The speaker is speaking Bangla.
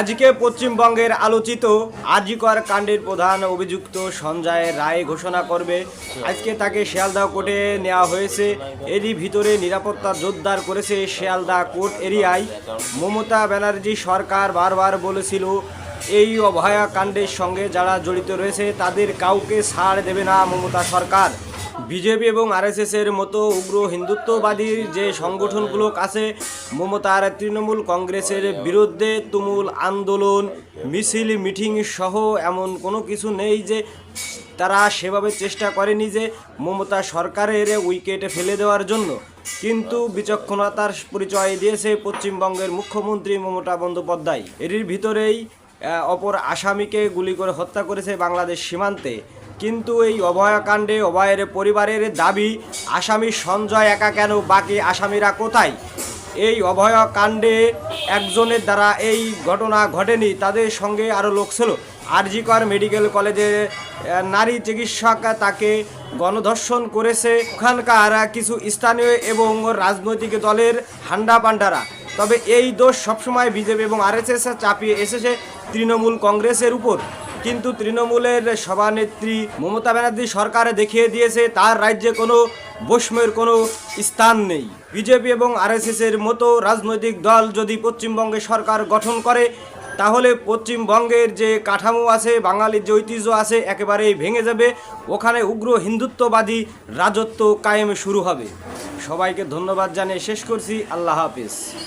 আজকে পশ্চিমবঙ্গের আলোচিত আজিকর কাণ্ডের প্রধান অভিযুক্ত সঞ্জয় রায় ঘোষণা করবে। আজকে তাকে শিয়ালদা কোর্টে নেওয়া হয়েছে। এরই ভিতরে নিরাপত্তা জোরদার করেছে শিয়ালদা কোর্ট এরিয়ায়। মমতা ব্যানার্জি সরকার বারবার বলেছিল, এই অভয়া কাণ্ডের সঙ্গে যারা জড়িত রয়েছে, তাদের কাউকে ছাড় দেবে না মমতা সরকার। বিজেপি এবং আরএসএস এর মতো উগ্র হিন্দুত্ববাদী যে সংগঠনগুলো আছে মমতার তৃণমূল কংগ্রেসের বিরুদ্ধে তুমুল আন্দোলন, মিছিল, মিটিং সহ এমন কোনো কিছু নেই যে তারা সেভাবে চেষ্টা করেনি যে মমতা সরকারের উইকেটে ফেলে দেওয়ার জন্য। কিন্তু বিচক্ষণতার পরিচয় দিয়েছে পশ্চিমবঙ্গের মুখ্যমন্ত্রী মমতা বন্দ্যোপাধ্যায়। এর ভিতরেই অপর আসামিকে গুলি করে হত্যা করেছে বাংলাদেশ সীমান্তে। কিন্তু এই অভয়াকাণ্ডে অভয়ের পরিবারের দাবি আসামি সঞ্জয় একা কেন বাকি আসামিরা কোথায়? এই অভয়াকাণ্ডে একজনের দ্বারা এই ঘটনা ঘটেনি তাদের সঙ্গে আরও লোক ছিল। আরজিকর মেডিকেল কলেজের আহ, নারী চিকিৎসক তাকে গণধর্ষণ করেছে। ওখানকার কিছু স্থানীয় এবং রাজনৈতিক দলের হান্ডা পান্ডারা তবে এই দোষ সবসময় বিজেপি এবং আরএসএস চাপিয়ে এসেছে তৃণমূল কংগ্রেসের উপর। কিন্তু তৃণমূলের সভানেত্রী মমতা ব্যানার্জি সরকারে দেখিয়ে দিয়েছে, তার রাজ্যে কোনো বৈষম্যের কোনো স্থান নেই। বিজেপি এবং আরএসএস এর মতো রাজনৈতিক দল যদি পশ্চিমবঙ্গে সরকার গঠন করে, তাহলে পশ্চিমবঙ্গের যে কাঠামো আছে, বাঙালির যে ঐতিহ্য আছে, একেবারেই ভেঙে যাবে। ওখানে উগ্র হিন্দুত্ববাদী রাজত্ব কায়েম শুরু হবে। সবাইকে ধন্যবাদ জানিয়ে শেষ করছি। আল্লাহ হাফিজ।